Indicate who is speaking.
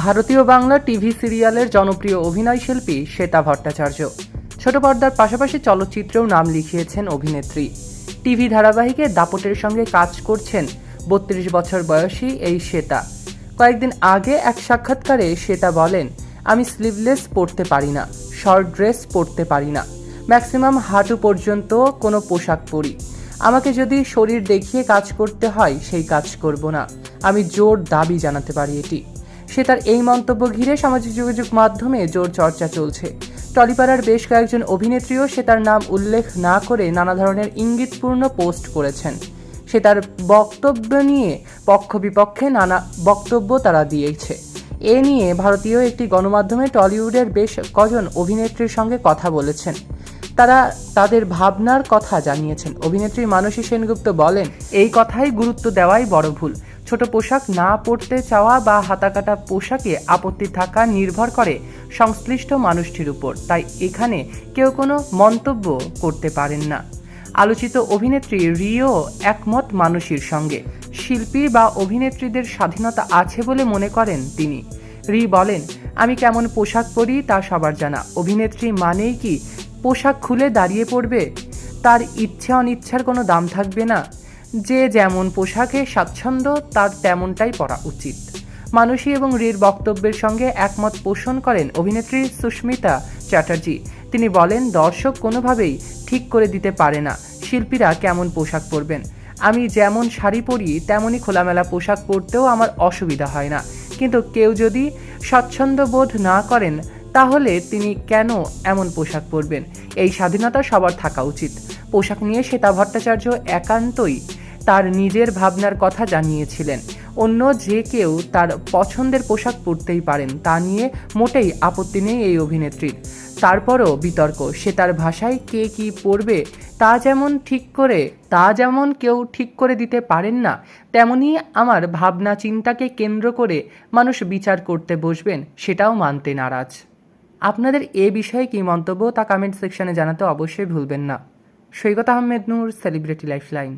Speaker 1: ভারতীয় বাংলা টিভি সিরিয়ালের জনপ্রিয় অভিনয় শিল্পী শ্বেতা ভট্টাচার্য। ছোট পর্দার পাশাপাশি চলচ্চিত্রেও নাম লিখিয়েছেন অভিনেত্রী। টিভি ধারাবাহিকে দাপটের সঙ্গে কাজ করছেন বত্রিশ বছর বয়সী এই শ্বেতা। কয়েকদিন আগে এক সাক্ষাৎকারে শ্বেতা বলেন, আমি স্লিভলেস পরতে পারি না শর্ট ড্রেস পরতে পারি না। ম্যাক্সিমাম হাঁটু পর্যন্ত কোনো পোশাক পরি। আমাকে যদি শরীর দেখিয়ে কাজ করতে হয়, সেই কাজ করব না। আমি জোর দাবি জানাতে পারি এটি। সে তার এই মন্তব্য ঘিরে সামাজিক যোগাযোগ মাধ্যমে জোর চর্চা চলছে। টলিপাড়ার বেশ কয়েকজন অভিনেত্রীও সে তার নাম উল্লেখ না করে নানা ধরনের ইঙ্গিতপূর্ণ পোস্ট করেছেন। সে তার বক্তব্য নিয়ে পক্ষ বিপক্ষে নানা বক্তব্য তারা দিয়েছে। এ নিয়ে ভারতীয় একটি গণমাধ্যমে টলিউডের বেশ কজন অভিনেত্রীর সঙ্গে কথা বলেছেন। তারা তাদের ভাবনার কথা জানিয়েছেন। অভিনেত্রী মানসী সেনগুপ্ত বলেন, এই কথাই গুরুত্ব দেওয়াই বড় ভুল। ছোট পোশাক না পরতে চাওয়া বা হাতাকাটা পোশাকে আপত্তি থাকা নির্ভর করে সংশ্লিষ্ট মানুষটির উপর। তাই এখানে কেউ কোনো মন্তব্য করতে পারেন না। আলোচিত অভিনেত্রী রিও একমত মানুষের সঙ্গে। শিল্পী বা অভিনেত্রীদের স্বাধীনতা আছে বলে মনে করেন তিনি। রি বলেন, আমি কেমন পোশাক পরি তা সবার জানা। অভিনেত্রী মানেই কি পোশাক খুলে দাঁড়িয়ে পড়বে? তার ইচ্ছে অনিচ্ছার কোনো দাম থাকবে না। যে যেমন পোশাকে স্বাচ্ছন্দ্য, তার তেমনটাই পরা উচিত। মানসী এবং রির বক্তব্যের সঙ্গে একমত পোষণ করেন অভিনেত্রী সুস্মিতা চ্যাটার্জি। তিনি বলেন, দর্শক কোনোভাবেই ঠিক করে দিতে পারে না, শিল্পীরা কেমন পোশাক পরবেন। আমি যেমন শাড়ি পরি, তেমনই খোলামেলা পোশাক পরতেও আমার অসুবিধা হয় না। কিন্তু কেউ যদি স্বচ্ছন্দ বোধ না করেন, তাহলে তিনি কেন এমন পোশাক পরবেন? এই স্বাধীনতা সবার থাকা উচিত। পোশাক নিয়ে শ্বেতা ভট্টাচার্য একান্তই তার নিজের ভাবনার কথা জানিয়েছিলেন। অন্য যে কেউ তার পছন্দের পোশাক পরতেই পারেন, তা নিয়ে মোটেই আপত্তি নেই এই অভিনেত্রীর। তারপরও বিতর্ক, সে তার ভাষায় কে কি পড়বে তা যেমন ঠিক করে, তা যেমন কেউ ঠিক করে দিতে পারেন না, তেমনি আমার ভাবনা চিন্তাকে কেন্দ্র করে মানুষ বিচার করতে বসবেন, সেটাও মানতে নারাজ। আপনাদের এ বিষয়ে কী মন্তব্য তা কমেন্ট সেকশনে জানাতে অবশ্যই ভুলবেন না। Saikat Ahmed Noor celebrity lifeline